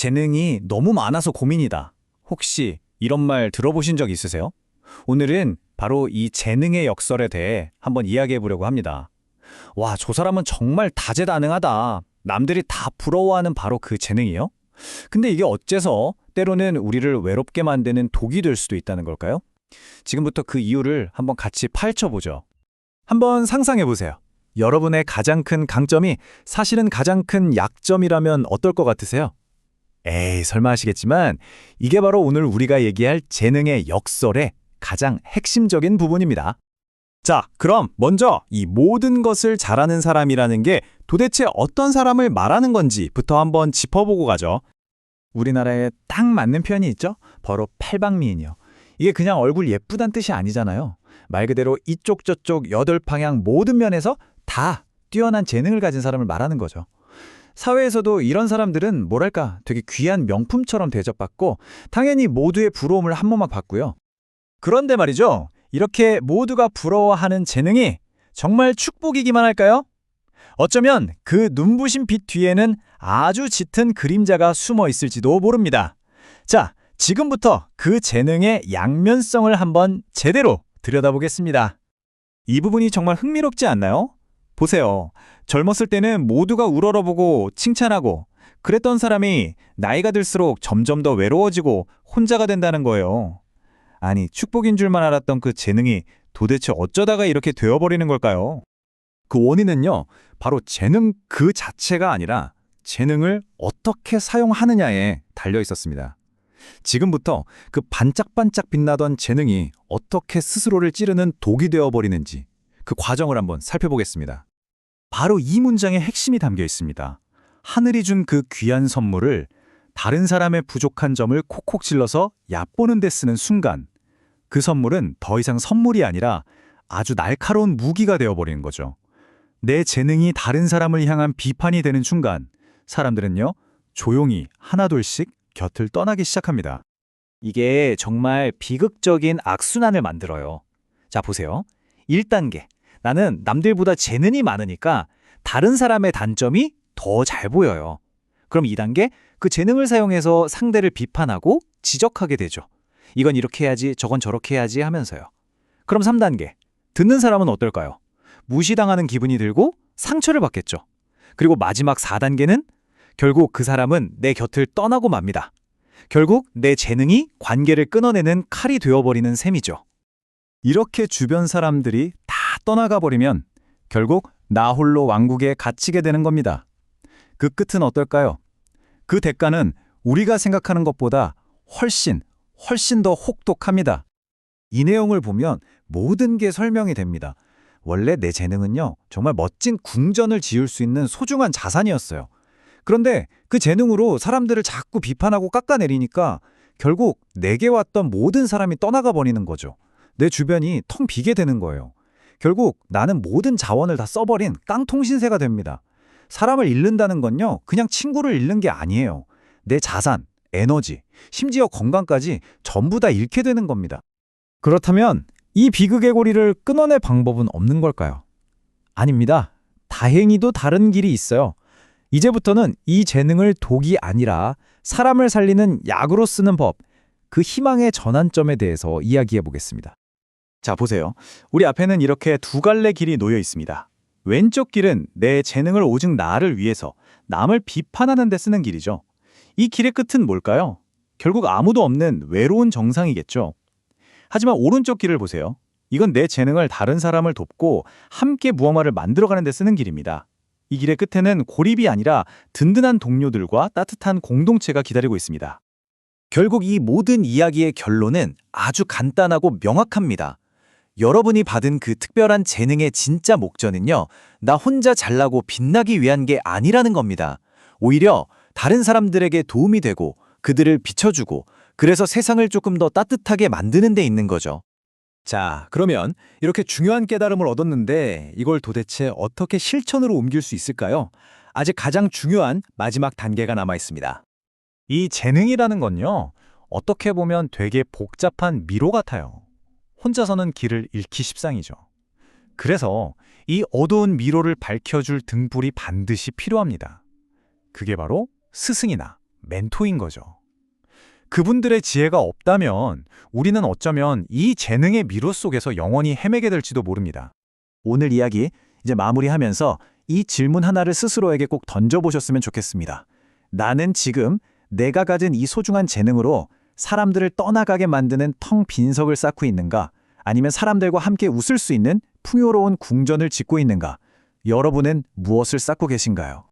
재능이 너무 많아서 고민이다. 혹시 이런 말 들어보신 적 있으세요? 오늘은 바로 이 재능의 역설에 대해 한번 이야기해 보려고 합니다. 와, 저 사람은 정말 다재다능하다. 남들이 다 부러워하는 바로 그 재능이요? 근데 이게 어째서 때로는 우리를 외롭게 만드는 독이 될 수도 있다는 걸까요? 지금부터 그 이유를 한번 같이 파헤쳐보죠. 한번 상상해 보세요. 여러분의 가장 큰 강점이 사실은 가장 큰 약점이라면 어떨 것 같으세요? 에이, 설마 하시겠지만 이게 바로 오늘 우리가 얘기할 재능의 역설의 가장 핵심적인 부분입니다. 자, 그럼 먼저 이 모든 것을 잘하는 사람이라는 게 도대체 어떤 사람을 말하는 건지부터 한번 짚어보고 가죠. 우리나라에 딱 맞는 표현이 있죠? 바로 팔방미인이요. 이게 그냥 얼굴 예쁘단 뜻이 아니잖아요. 말 그대로 이쪽 저쪽 여덟 방향 모든 면에서 다 뛰어난 재능을 가진 사람을 말하는 거죠. 사회에서도 이런 사람들은 뭐랄까 되게 귀한 명품처럼 대접받고 당연히 모두의 부러움을 한 모막 받고요. 그런데 말이죠. 이렇게 모두가 부러워하는 재능이 정말 축복이기만 할까요? 어쩌면 그 눈부신 빛 뒤에는 아주 짙은 그림자가 숨어 있을지도 모릅니다. 자, 지금부터 그 재능의 양면성을 한번 제대로 들여다보겠습니다. 이 부분이 정말 흥미롭지 않나요? 보세요. 젊었을 때는 모두가 우러러보고 칭찬하고 그랬던 사람이 나이가 들수록 점점 더 외로워지고 혼자가 된다는 거예요. 아니, 축복인 줄만 알았던 그 재능이 도대체 어쩌다가 이렇게 되어버리는 걸까요? 그 원인은요, 바로 재능 그 자체가 아니라 재능을 어떻게 사용하느냐에 달려 있었습니다. 지금부터 그 반짝반짝 빛나던 재능이 어떻게 스스로를 찌르는 독이 되어버리는지 그 과정을 한번 살펴보겠습니다. 바로 이 문장의 핵심이 담겨 있습니다. 하늘이 준 그 귀한 선물을 다른 사람의 부족한 점을 콕콕 찔러서 얕보는 데 쓰는 순간 그 선물은 더 이상 선물이 아니라 아주 날카로운 무기가 되어버리는 거죠. 내 재능이 다른 사람을 향한 비판이 되는 순간 사람들은요 조용히 하나둘씩 곁을 떠나기 시작합니다. 이게 정말 비극적인 악순환을 만들어요. 자 보세요. 1단계 나는 남들보다 재능이 많으니까 다른 사람의 단점이 더 잘 보여요. 그럼 2단계 그 재능을 사용해서 상대를 비판하고 지적하게 되죠. 이건 이렇게 해야지 저건 저렇게 해야지 하면서요. 그럼 3단계 듣는 사람은 어떨까요? 무시당하는 기분이 들고 상처를 받겠죠. 그리고 마지막 4단계는 결국 그 사람은 내 곁을 떠나고 맙니다. 결국 내 재능이 관계를 끊어내는 칼이 되어버리는 셈이죠. 이렇게 주변 사람들이 다 떠나가 버리면 결국 나 홀로 왕국에 갇히게 되는 겁니다. 그 끝은 어떨까요? 그 대가는 우리가 생각하는 것보다 훨씬, 훨씬 더 혹독합니다. 이 내용을 보면 모든 게 설명이 됩니다. 원래 내 재능은요, 정말 멋진 궁전을 지을 수 있는 소중한 자산이었어요. 그런데 그 재능으로 사람들을 자꾸 비판하고 깎아내리니까 결국 내게 왔던 모든 사람이 떠나가 버리는 거죠. 내 주변이 텅 비게 되는 거예요. 결국 나는 모든 자원을 다 써버린 깡통신세가 됩니다. 사람을 잃는다는 건요, 그냥 친구를 잃는 게 아니에요. 내 자산, 에너지, 심지어 건강까지 전부 다 잃게 되는 겁니다. 그렇다면 이 비극의 고리를 끊어낼 방법은 없는 걸까요? 아닙니다. 다행히도 다른 길이 있어요. 이제부터는 이 재능을 독이 아니라 사람을 살리는 약으로 쓰는 법, 그 희망의 전환점에 대해서 이야기해 보겠습니다. 자, 보세요. 우리 앞에는 이렇게 두 갈래 길이 놓여 있습니다. 왼쪽 길은 내 재능을 오직 나를 위해서 남을 비판하는 데 쓰는 길이죠. 이 길의 끝은 뭘까요? 결국 아무도 없는 외로운 정상이겠죠. 하지만 오른쪽 길을 보세요. 이건 내 재능을 다른 사람을 돕고 함께 무언가를 만들어가는 데 쓰는 길입니다. 이 길의 끝에는 고립이 아니라 든든한 동료들과 따뜻한 공동체가 기다리고 있습니다. 결국 이 모든 이야기의 결론은 아주 간단하고 명확합니다. 여러분이 받은 그 특별한 재능의 진짜 목적은요, 나 혼자 잘나고 빛나기 위한 게 아니라는 겁니다. 오히려 다른 사람들에게 도움이 되고 그들을 비춰주고 그래서 세상을 조금 더 따뜻하게 만드는 데 있는 거죠. 자, 그러면 이렇게 중요한 깨달음을 얻었는데 이걸 도대체 어떻게 실천으로 옮길 수 있을까요? 아직 가장 중요한 마지막 단계가 남아 있습니다. 이 재능이라는 건요, 어떻게 보면 되게 복잡한 미로 같아요. 혼자서는 길을 잃기 십상이죠. 그래서 이 어두운 미로를 밝혀줄 등불이 반드시 필요합니다. 그게 바로 스승이나 멘토인 거죠. 그분들의 지혜가 없다면 우리는 어쩌면 이 재능의 미로 속에서 영원히 헤매게 될지도 모릅니다. 오늘 이야기 이제 마무리하면서 이 질문 하나를 스스로에게 꼭 던져보셨으면 좋겠습니다. 나는 지금 내가 가진 이 소중한 재능으로 사람들을 떠나가게 만드는 텅 빈석을 쌓고 있는가? 아니면 사람들과 함께 웃을 수 있는 풍요로운 궁전을 짓고 있는가? 여러분은 무엇을 쌓고 계신가요?